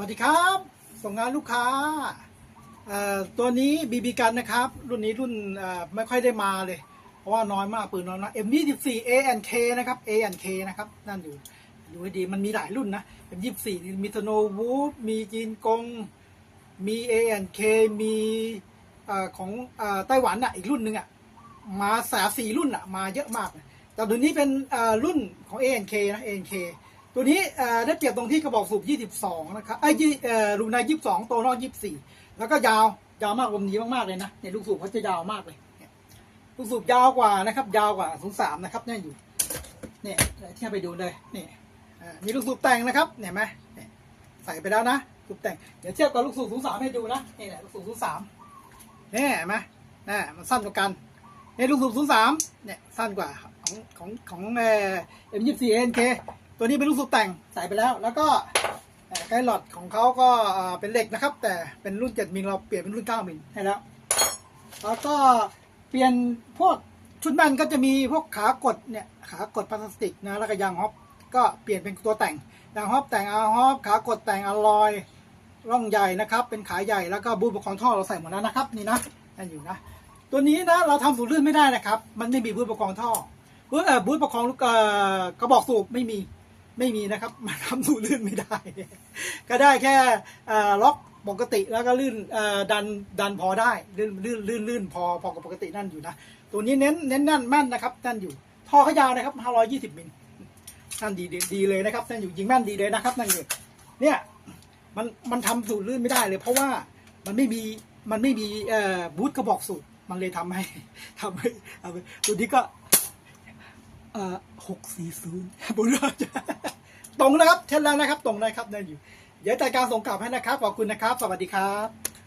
วัสดีครับ ส่งงานลูกค้า ตัวนี้บีบีกันนะครับ รุ่นนี้รุ่นไม่ค่อยได้มาเลย เพราะว่าน้อยมากปืนน้อยนะ M24 ANK นะครับ ANK นะครับ นั่นอยู่ดูให้ดีมันมีหลายรุ่นนะ M24 มีสโนวูฟมีจีนกง มี ANK มีอของอไต้หวันอะอีกรุ่นหนึ่งอะมาสาสี่รุ่นอะมาเยอะมาก แต่ตัวนี้เป็นรุ่นของ ANK นะ ANK ตัวนี้ได้เปรียบตรงที่กระบอกสูบ 22 นะครับไอ้ยี่เอ่อลูกใน22 ตัวนอก 24 แล้วก็ยาวยาวมากลมดีมากๆเลยนะเนี่ยลูกสูบเขาจะยาวมากเลยเนี่ยลูกสูบยาวกว่านะครับ ยาวกว่า03นะครับเนี่ยอยู่เนี่ยเทียบไปดูเลยนี่อ่ามีลูกสูบแต่งนะครับเนี่ยไหมใส่ไปแล้วนะสูบแต่งเดี๋ยวเทียบกับลูกสูบ03ให้ดูนะนี่แหละลูกสูบ03เนี่ยเห็นไหมนี่มันสั้นกว่ากันเนี่ยลูกสูบ03เนี่ยสั้นกว่าของของของเอ่อ M24 NK ตัวนี้เป็นลูกสูบแต่งใส่ไปแล้ว แล้วก็ไกด์หลอดของเขาก็เป็นเหล็กนะครับ แต่เป็นรุ่น 7มิลเราเปลี่ยนเป็นรุ่น 9มิลให้แล้ว แล้วก็เปลี่ยนพวกชุดแบนก็จะมีพวกขากดเนี่ยขากดพลาสติกนะแล้วก็ยางฮอปก็เปลี่ยนเป็นตัวแต่งยางฮอปแต่งอาฮอปขากดแต่งอลลอยร่องใหญ่นะครับ เป็นขาใหญ่แล้วก็บูทประคองท่อเราใส่หมดแล้วนะครับ นี่นะนั่นอยู่นะ ตัวนี้นะเราทำสูตรลื่นไม่ได้นะครับ มันไม่มีบูทประคองท่อบูทเอ่อบูทประคองลูกอ่อกระบอกสูบไม่มี ไม่มีนะครับมันทำสูลื่นไม่ได้ ก็ได้แค่ล็อกปกติแล้วก็ลื่นดันดันพอได้ลื่นลื่นลื่นลื่นพอพอกับปกตินั่นอยู่นะตัวนี้เน้นเน้นนั่นแม่นนะครับนั่นอยู่ท่อเขายาวนะครับ 520มิลนั่นดีดีเลยนะครับนั่นอยู่ยิงแม่นดีเลยนะครับนั่นอยู่เนี่ยมันมันทำสูตรลื่นไม่ได้เลย เพราะว่ามันไม่มีมันไม่มีเอ่อบูทกระบอกสูบมันเลยทำให้ทำให้ทำให้ตัวนี้ก็เอ่อหกสี่ศูนย์บุญรอด ตรงนะครับเช่นแล้วนะครับ ตรงนะครับนั่นอยู่เดี๋ยวจัดการส่งกลับให้นะครับขอบคุณนะครับ สวัสดีครับ